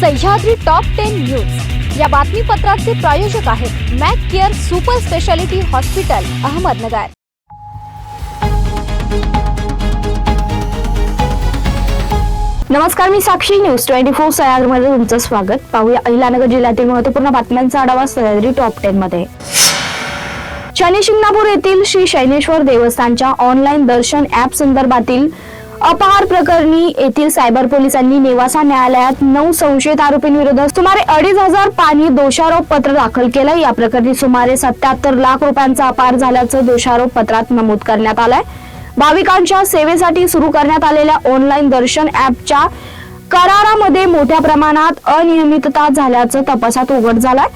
Sahyadri top ten news या बातमीपत्राचे प्रायोजक आहेत Mac care super speciality hospital Ahmednagar. नमस्कार मी साक्षी. न्यूज ट्वेंटी फोर सह्याद्रीमध्ये तुमचं स्वागत. पाहूया अहिलानगर जिल्ह्यातील महत्त्वपूर्ण बातम्यांचा आढावा सह्याद्री टॉप टेन मध्ये. शनी शिंगणापूर येथील श्री शैनेश्वर देवस्थानच्या ऑनलाईन दर्शन ऍप संदर्भातील अपहार प्रकरणी येथील सायबर पोलिसांनी नेवासा न्यायालयात नऊ संशयित आरोपींविरोधात सुमारे अडीच हजार पाणी दोषारोप पत्र दाखल केलं. या प्रकरणी सुमारे सत्याहत्तर लाख रुपयांचा अपहार झाल्याचं दोषारोप पत्रात नमूद करण्यात आलंय. भाविकांच्या सेवेसाठी सुरू करण्यात आलेल्या ऑनलाईन दर्शन ऍपच्या करारामध्ये मोठ्या प्रमाणात अनियमितता झाल्याचं तपासात उघड झालंय.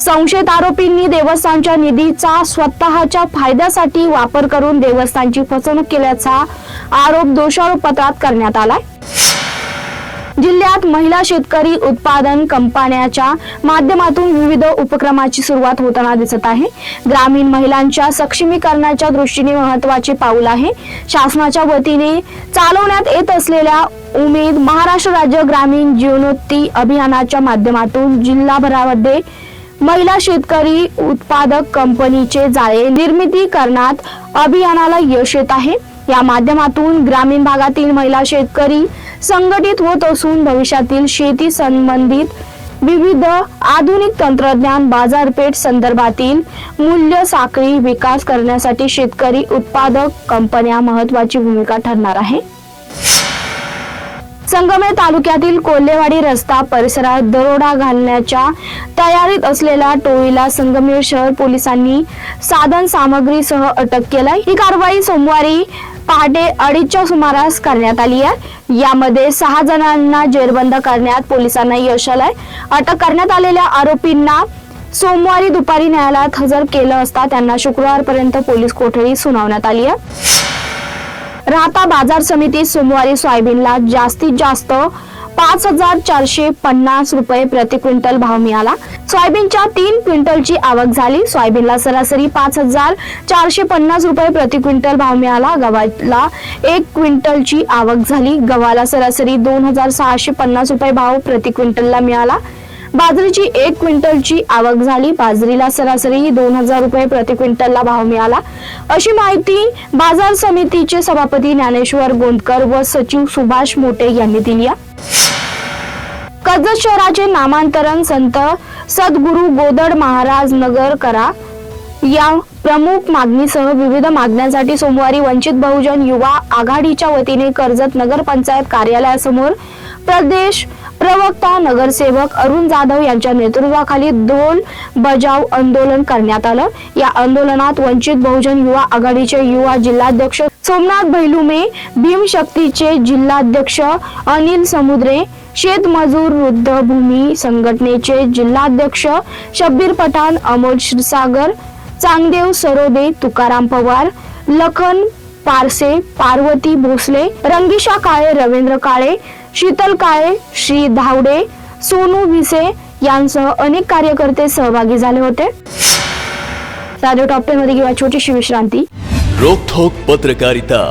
संशयित आरोपींनी देवस्थानच्या निधीचा स्वतःच्या फायद्यासाठी वापर करून देवस्थानची फसवणूक केल्याचा आरोप दोषारोप पत्रात करण्यात आलाय. जिल्ह्यात महिला शेतकरी उत्पादन कंपन्याच्या माध्यमातून विविध उपक्रमाची सुरुवात होताना दिसत आहे. ग्रामीण महिलांच्या सक्षमीकरणाच्या दृष्टीने महत्त्वाचे पाऊल आहे. शासनाच्या वतीने चालवण्यात येत असलेल्या उमेद महाराष्ट्र राज्य ग्रामीण जीवनोत्ती अभियानाच्या माध्यमातून जिल्हाभरामध्ये महिला शेतकरी उत्पादक कंपनीचे जाळे निर्मिती करण्यात अभियानाला यश येत आहे. या माध्यमातून ग्रामीण भागातील महिला शेतकरी संघटित होत असून भविष्यातील शेती संबंधित विविध आधुनिक तंत्रज्ञान बाजारपेठ संदर्भातील मूल्य साखळी विकास करण्यासाठी शेतकरी उत्पादक कंपन्या महत्वाची भूमिका ठरणार आहे. संगमेर तालुक्यातील कोल्हेवाडी रस्ता परिसरात दरोडा घालण्याच्या तयारीत असलेल्या टोळीला संगमेर शहर पोलिसांनी साधन सामग्रीसह अटक केलाय. ही कारवाई सोमवारी पहाटे अडीचच्या सुमारास करण्यात आली आहे. यामध्ये सहा जणांना जेरबंद करण्यात पोलिसांना यश आलंय. अटक करण्यात आलेल्या आरोपींना सोमवारी दुपारी न्यायालयात हजर केलं असता त्यांना शुक्रवारपर्यंत पोलीस कोठडी सुनावण्यात आली आहे. राहता बाजार समितीत सोमवारी सोयाबीनला जास्तीत जास्त पाच हजार चारशे पन्नास रुपये प्रति क्विंटल भाव मिळाला. सोयाबीनच्या तीन क्विंटलची आवक झाली. सोयाबीनला सरासरी पाच हजार चारशे पन्नास रुपये प्रति क्विंटल भाव मिळाला. गव्हाला एक क्विंटलची आवक झाली. गव्हाला सरासरी दोन हजार सहाशे पन्नास रुपये भाव प्रति क्विंटलला मिळाला. बाजरीची एक क्विंटलची आवक झाली. बाजरीला सरासरी दोन हजार रुपये प्रति क्विंटलला भाव मिळाला. अशी माहिती बाजार समितीचे सभापती ज्ञानेश्वर गोंदकर व सचिव सुभाष मोटे यांनी दिली कर्जत शहराचे नामांतरण संत सद्गुरु गोदड महाराज नगर करा या प्रमुख मागणीसह विविध मागण्यांसाठी सोमवारी वंचित बहुजन युवा आघाडीच्या वतीने कर्जत नगरपंचायत कार्यालयासमोर प्रदेश प्रवक्ता नगरसेवक अरुण जाधव यांच्या नेतृत्वाखाली ढोल बजाव आंदोलन करण्यात आलं. या आंदोलनात वंचित बहुजन युवा आघाडीचे युवा जिल्हाध्यक्ष सोमनाथ भैलुमे भीमशक्तीचे जिल्हाध्यक्ष अनिल समुद्रे शेतमजूर वृद्धभूमी संघटनेचे जिल्हाध्यक्ष शब्बीर पठाण अमोल क्षीरसागर चांगदेव सरोदे तुकाराम पवार लखन पारसे पार्वती भोसले रंगीशा काळे रवींद्र काळे शीतल काळे श्री धावडे सोनू विसे यांसह अनेक कार्यकर्ते सहभागी झाले होते. साधे टॉपमध्ये किंवा छोटीशी विश्रांती. रोखोक पत्रकारिता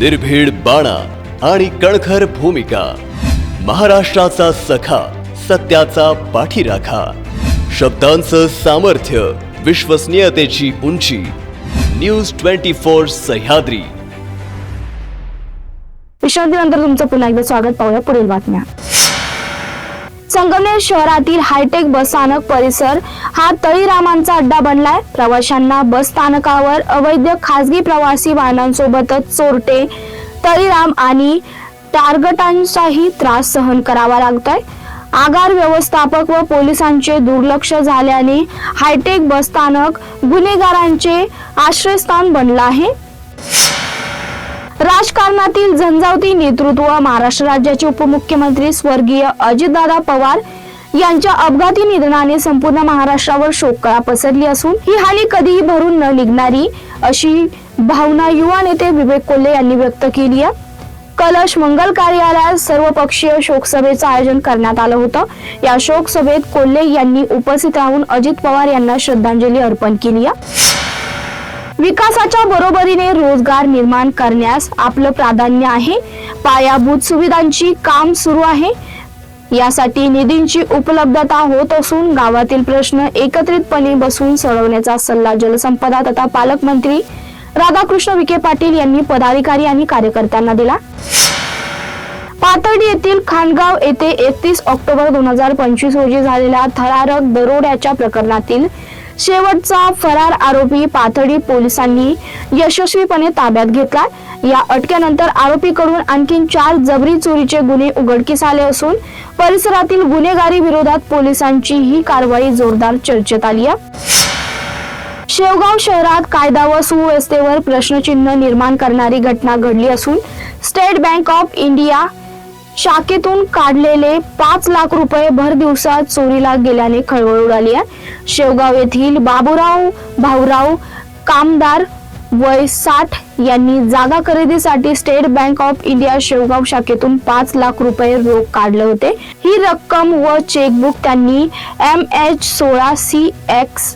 निर्भीड बाणा आणि कणखर भूमिका महाराष्ट्राचा सखा सत्याचा पाठीराखा शब्दांचं सामर्थ्य विश्वसनीयतेची उंची. News twenty four Sahyadri. विश्रांतीनंतर तुमचं पुन्हा एकदा स्वागत पाहूया पुढील बातम्या. संगमनेर शहरातील हायटेक बस स्थानक परिसर हा तळीरामांचा अड्डा बनलाय. प्रवाशांना बस स्थानकावर अवैध खासगी प्रवासी वाहनांसोबतच चोरटे तळीराम आणि टार्गटांचाही त्रास सहन करावा लागतोय. आगार व्यवस्थापक व पोलिसांचे दुर्लक्ष झाल्याने हायटेक बस स्थानक गुन्हेगारांचे आश्रयस्थान बनलं आहे. राजकारणातील झंझावती नेतृत्व महाराष्ट्र राज्याचे उपमुख्यमंत्री स्वर्गीय अजितदादा पवार यांच्या अपघाती निधनाने संपूर्ण महाराष्ट्रावर शोककळा पसरली असून ही हानी कधीही भरून न निघणारी अशी भावना युवा नेते विवेक कोल्हे यांनी व्यक्त केली आहे. कलश मंगल कार्यालयात सर्वपक्षीय शोकसभेचं आयोजन करण्यात आलं होतं. या शोकसभेत कोल्हे यांनी उपस्थित राहून अजित पवार यांना श्रद्धांजली अर्पण केली विकासाच्या बरोबरीने रोजगार निर्माण करण्यास आपलं प्राधान्य आहे. पायाभूत सुविधांची काम सुरू आहे. यासाठी निधींची उपलब्धता होत असून गावातील प्रश्न एकत्रितपणे बसून सोडवण्याचा सल्ला जलसंपदा तथा पालकमंत्री राधाकृष्ण विखे पाटील यांनी पदाधिकारी आणि कार्यकर्त्यांना दिला. पाथर्डी येथील खांडगाव येथे एकतीस ऑक्टोबर दोन हजार पंचवीस रोजी झालेल्या थरारक दरोड्याच्या प्रकरणातील शेवटचा फरार आरोपी पाथर्डी पोलिसांनी यशस्वीपणे ताब्यात घेतला. या अटकेनंतर आरोपीकडून आणखी चार जबरी चोरीचे गुन्हे उघडकीस आले असून परिसरातील गुन्हेगारी विरोधात पोलिसांची ही कारवाई जोरदार चर्चेत आली आहे. शेवगाव शहरात कायदा व सुव्यवस्थेवर प्रश्नचिन्ह निर्माण करणारी घटना घडली असून स्टेट बँक ऑफ इंडिया शाखेतून काढलेले पाच लाख रुपये भर दिवसात चोरीला गेल्याने खळबळ उडाली आहे. शेवगाव येथील बाबूराव भाऊराव कामदार वय साठ यांनी जागा खरेदीसाठी State Bank of India Shevgaon शाखेतून पाच लाख रुपये रोख काढले होते. ही रक्कम व चेकबुक त्यांनी एम एच सोळा सी एक्स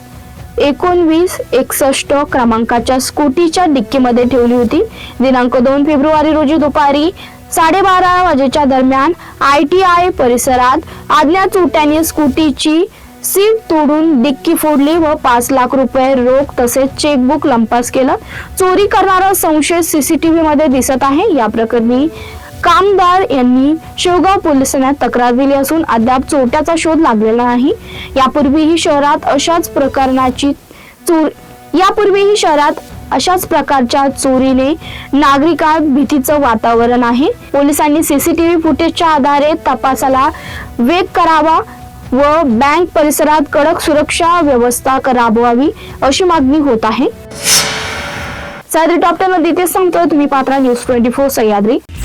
एकोणवीस एकसष्ट क्रमांकाच्या स्कूटीच्या डिक्कीमध्ये ठेवली होती. दिनांक दोन फेब्रुवारी रोजी दुपारी साडेबारा वाजेच्या दरम्यान आय टी आय परिसरात अज्ञात चोट्याने स्कूटीची सीट तोडून डिक्की फोडली व पाच लाख रुपये रोख तसेच चेकबुक लंपास केलं. चोरी करणारा संशय सीसीटीव्ही मध्ये दिसत आहे. या प्रकरणी कामदार यांनी शेवगाव पोलिसांना तक्रार दिली असून अद्याप चोरट्याचा शोध लागलेला नाही. यापूर्वीही शहरात अशाच प्रकरणाची चोर यापूर्वीही शहरात अशाच प्रकारच्या चोरीने नागरिकात भीतीचं वातावरण आहे. पोलिसांनी सीसीटीव्ही फुटेजच्या आधारे तपासाला वेग करावा व बँक परिसरात कडक सुरक्षा व्यवस्था राबवावी अशी मागणी होत आहे. सह्याद्री टॉप टेन मध्ये इथेच सांगतोय. तुम्ही Patra news twenty four Sahyadri.